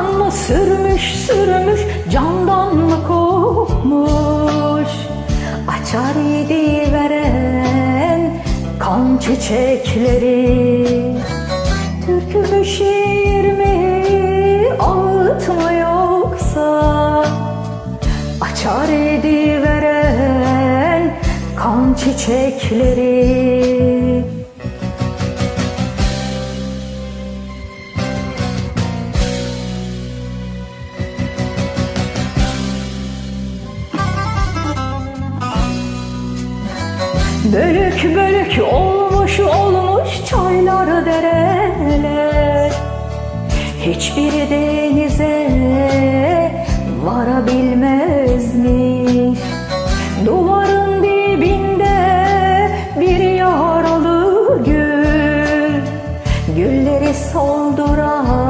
Topraktan mı sürmüş sürmüş Candan mı kopmuş Açar yedi veren Kan çiçekleri. Türkü şiir mi Ağıt mı yoksa? Açar yedi veren Kan çiçekleri Bölük bölük olmuş olmuş çaylar dereler. Hiçbiri denize varabilmezmiş Duvarın dibinde bir yaralı gül. Gülleri solduran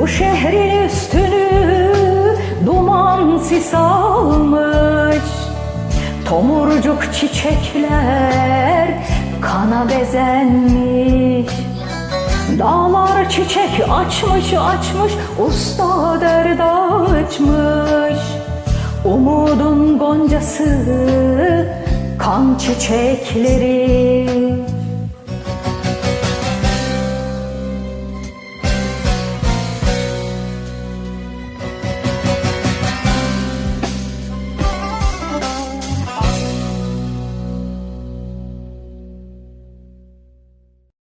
Bu şehrin üstünü duman sis almış. Tomurcuk çiçekler kana bezenmiş. Dağlar çiçek açmış açmış usta dert açmış. Umudun goncası kan çiçekleri